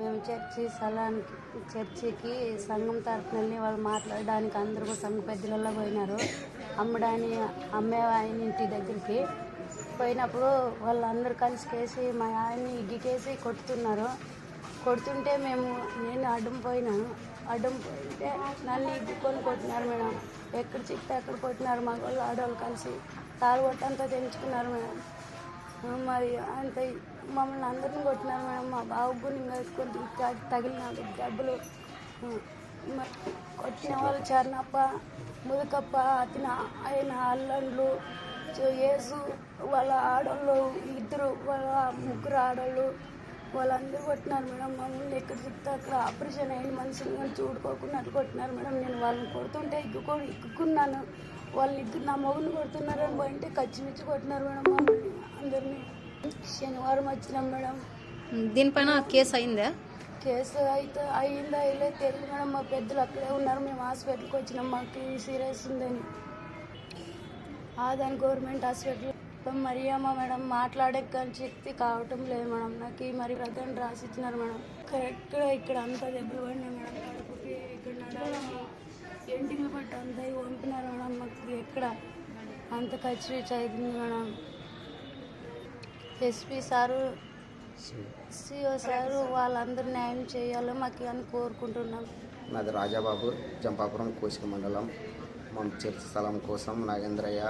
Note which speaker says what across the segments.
Speaker 1: మేము చర్చి స్థలానికి చర్చికి సంఘం తరఫున వెళ్ళి వాళ్ళు మాట్లాడడానికి అందరూ సంఘ పెద్దలలో పోయినారు. అమ్మడాని అమ్మే ఆయన ఇంటి దగ్గరికి పోయినప్పుడు వాళ్ళందరూ కలిసి కేసి మా ఆయన్ని ఇగ్గికేసి కొడుతున్నారు. కొడుతుంటే మేము నేను అడ్డం పోయినాను అడ్డం పోయింటే నన్ను ఇగ్గుకొని కొట్టినారు మేడం. ఎక్కడ చెప్తే అక్కడ కొట్టినారు మా వాళ్ళు ఆడవాళ్ళు కలిసి. తాడు కొట్టంతా తెంచుకున్నారు మేడం. మరి అంత మమ్మల్ని అందరిని కొట్టినారు మేడం. మా బాబు ఇంకా కొద్ది తగిలిన డబ్బులు మరి కొట్టిన వాళ్ళు చరణప్ప ముదుకప్ప అతను ఆయన అల్లండ్లు యేసు వాళ్ళ ఆడోళ్ళు ఇద్దరు వాళ్ళ ముగ్గురు ఆడోళ్ళు వాళ్ళందరూ కొట్టినారు మేడం. మమ్మల్ని ఎక్కడ చెప్తే అక్కడ ఆపరేషన్ అయిన మనుషులు కానీ చూడుకోకుండా కొట్టినారు మేడం. నేను వాళ్ళని కొడుతుంటే ఇగ్గుకో ఇక్కున్నాను. వాళ్ళు ఇద్దరు నా మొగుని కొడుతున్నారని పోయింటే కచ్చిమిచ్చి కొట్టినారు మేడం మమ్మల్ని. అందరినీ. శనివారం వచ్చినాం మేడం.
Speaker 2: దీనిపైన కేసు అయిందా?
Speaker 1: కేసు అయితే అయ్యిందా అయ్యలేదు తెలియదు మేడం. మా పెద్దలు అక్కడే ఉన్నారు. మేము హాస్పిటల్కి వచ్చినాం. మాకు సీరియస్ ఉందని. Adoni government hospital. Mariyamma madam మాట్లాడే కానీ శక్తి కావటం లేదు మేడం. నాకు మరి ప్రధాని రాసి ఇచ్చినారు మేడం. కరెక్ట్గా ఇక్కడ అంతా దెబ్బలు పడినాయి మేడం. కడుపుకి ఇక్కడ నడాలకి ఎంటికి పట్టు అంతా పంపినారు మేడం. మాకు ఎక్కడ అంత ఖర్చు అవుతుంది madam. SP sir CO sir వాళ్ళందరూ న్యాయం చేయాలి మాకు అని కోరుకుంటున్నాం.
Speaker 3: నాది రాజాబాబు జంపాపురం కోసిక మండలం. మా చర్చి స్థలం కోసం నాగేంద్రయ్య.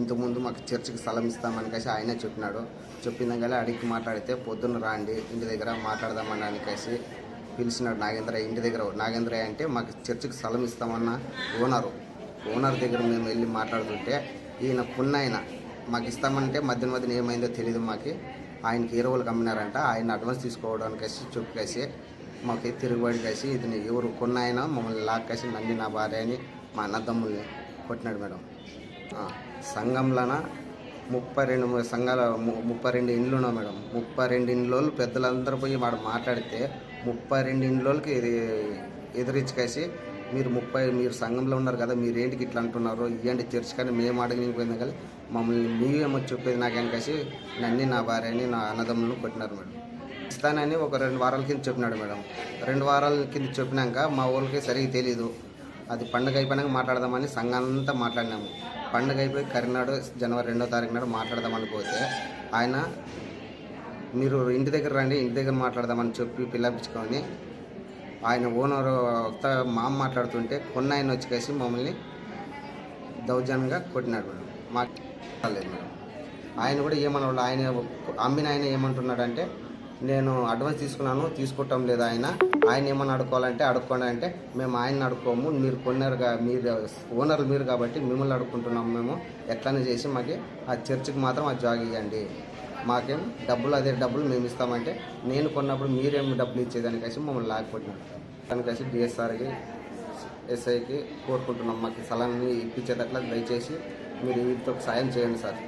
Speaker 3: ఇంతకుముందు మాకు చర్చికి స్థలం ఇస్తామని కలిసి ఆయనే చెప్పినాడు. చెప్పిన కానీ అడిగి మాట్లాడితే పొద్దున్న రాండి ఇంటి దగ్గర మాట్లాడదామని అని కలిసి పిలిచినాడు నాగేంద్రయ్య ఇంటి దగ్గర. నాగేంద్రయ్య అంటే మాకు చర్చికి స్థలం ఇస్తామన్న ఓనరు. ఓనర్ దగ్గర మేము వెళ్ళి మాట్లాడుతుంటే ఈయన పున్నాయన మాకు ఇస్తామంటే మధ్య మధ్యన ఏమైందో తెలియదు మాకు. ఆయనకి ఇరవలకు అమ్మినారంట ఆయన అడ్వాన్స్ తీసుకోవడానికి చెప్పేసి మాకు తిరుగుబడి కలిసి ఇతని ఎవరు కొన్నాయన మమ్మల్ని లాక్కేసి నన్ను నా భార్య అని మా అన్నదమ్ముల్ని కొట్టినాడు మేడం. సంఘంలోన? ముప్పై రెండు సంఘాల ముప్పై రెండు ఇండ్లు ఉన్నాం మేడం. ముప్పై రెండు ఇండ్లు పెద్దలందరూ పోయి వాడు మాట్లాడితే ముప్పై రెండు ఇండ్లకి ఎదురించుకేసి మీరు ముప్పై మీరు సంఘంలో ఉన్నారు కదా మీరు ఏంటికి ఇట్లా అంటున్నారు ఇవ్వండి చర్చ్ కానీ మేము అడగనిపోయింది కానీ మమ్మల్ని మీవేమో చెప్పేది నాకేనకేసి నన్ను నా భార్యని నా అన్నదమ్ములను కొట్టినారు మేడం. ఇస్తానని ఒక రెండు వారాల కింద చెప్పినాడు మేడం. రెండు వారాల కింద చెప్పినాక మా ఊళ్ళకి సరిగ్గా తెలియదు అది పండుగ అయిపోయినాక మాట్లాడదామని సంఘాలంతా మాట్లాడినాము. పండుగ అయిపోయి కరీనాడు జనవరి రెండో తారీఖు నాడు మాట్లాడదామని పోతే ఆయన మీరు ఇంటి దగ్గర రండి ఇంటి దగ్గర మాట్లాడదామని చెప్పి పిల్లపించుకొని ఆయన ఓనర్ మా మాట్లాడుతుంటే కొన్న ఆయన వచ్చి కలిసి మమ్మల్ని దౌర్జన్యంగా కొట్టినాడు మేడం. మాకు మేడం. ఆయన కూడా ఏమన్నాడు ఆయన అమ్మిన ఆయన ఏమంటున్నాడంటే నేను అడ్వాన్స్ తీసుకున్నాను తీసుకోవటం లేదు ఆయన? ఆయన ఏమన్నా అడుక్కోవాలంటే అడుక్కోండి అంటే మేము ఆయన అడుక్కోము మీరు కొన్నారుగా మీరు ఓనర్లు మీరు కాబట్టి మిమ్మల్ని అడుక్కుంటున్నాము మేము. ఎట్లనే చేసి మాకు ఆ చర్చికి మాత్రం ఆ జాగ్ ఇవ్వండి మాకేం డబ్బులు అదే డబ్బులు మేము ఇస్తామంటే నేను కొన్నప్పుడు మీరేం డబ్బులు ఇచ్చేదానికేసి మమ్మల్ని లాగపట్టినాడు దానికేసి డిఎస్ఆర్కి ఎస్ఐకి కోరుకుంటున్నాం. మాకు స్థలాన్ని ఇప్పించేటట్లా దయచేసి మీరు వీటితో సాయం చేయండి సార్.